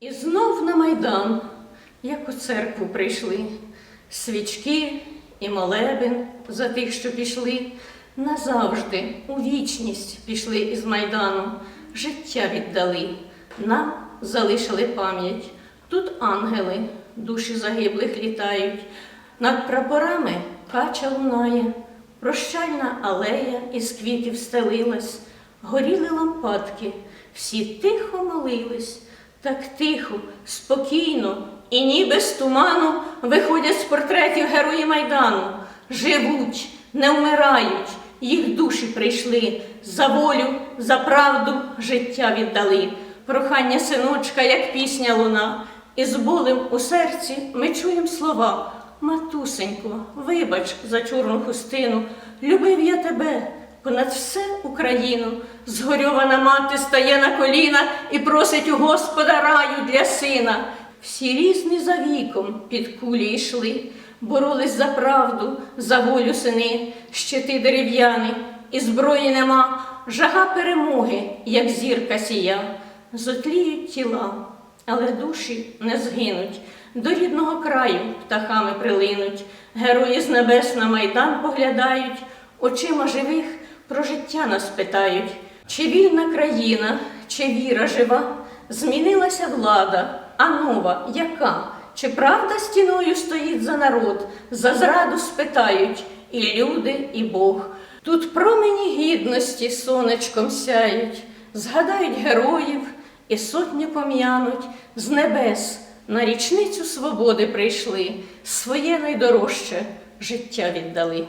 І знов на майдан, як у церкву прийшли, свічки і молебен за тих, що пішли, назавжди у вічність пішли із майдану, життя віддали, нам залишили пам'ять. Тут ангели, душі загиблих літають, над прапорами кача лунає, прощальна алея із квітів стелилась, горіли лампадки, всі тихо молились. Так тихо, спокійно і ніби з туману виходять з портретів герої Майдану. Живуть, не вмирають, їх душі прийшли, за волю, за правду життя віддали. Прохання синочка, як пісня луна, і з болем у серці ми чуємо слова. Матусенько, вибач за чорну хустину, любив я тебе, понад все Україну. Згорьована мати стає на коліна і просить у Господа раю для сина. Всі різні за віком під кулі йшли, боролись за правду, за волю сини, щити дерев'яні, і зброї нема, жага перемоги, як зірка сія. Зотліють тіла, але душі не згинуть. До рідного краю птахами прилинуть, герої з небес на майдан поглядають, очима живих про життя нас питають, чи вільна країна, чи віра жива, змінилася влада, а нова яка? Чи правда стіною стоїть за народ, за зраду спитають і люди, і Бог. Тут промені гідності сонечком сяють, згадають героїв і сотні пом'януть з небес. На річницю свободи прийшли, своє найдорожче життя віддали.